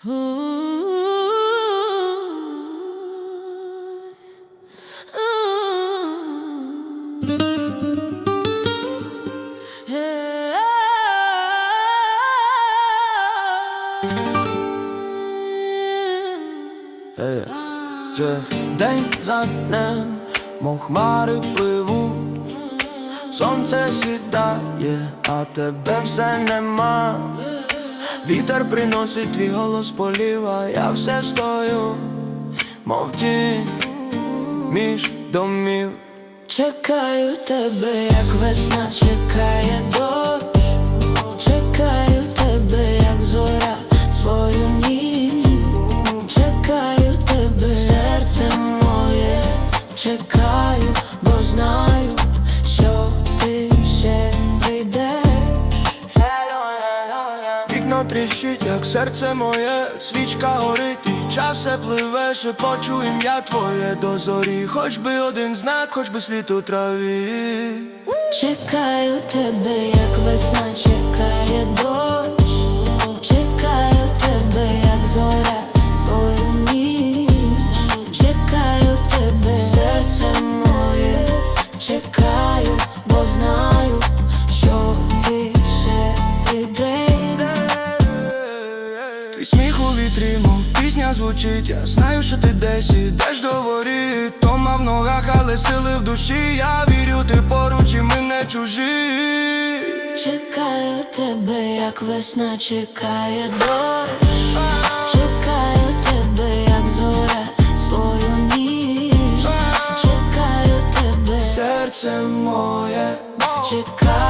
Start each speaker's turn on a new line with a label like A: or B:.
A: Dzień
B: za dnem mą chmary pływą Słońce się daje, a tebe w ma. Вітер приносить твій голос полів, а я все стою, мов тінь між домів.
A: Чекаю тебе, як весна чекає дощ Чекаю тебе, як зоря свою ніч Чекаю тебе, серце моє Чекаю, бо знаю,
B: тріщить, як серце моє, свічка горить, і час все пливе, шепочу ім'я твоє до зорі, хоч би один знак, хоч би слід у траві.
A: Чекаю тебе, як весна чекає дощ. Чекаю тебе, як зоря свою ніч. Чекаю тебе, серце моє. Чекаю, бо знаю,
B: повітрі, пісня звучить, я знаю, що ти десь ідеш доворі Тома в ногах, але сили в душі, я вірю, ти поруч, і ми не чужі.
A: Чекаю тебе, як весна чекає дощ. Чекаю тебе, як зоря, свою ніч. Чекаю тебе,
B: серце моє,
A: чекаю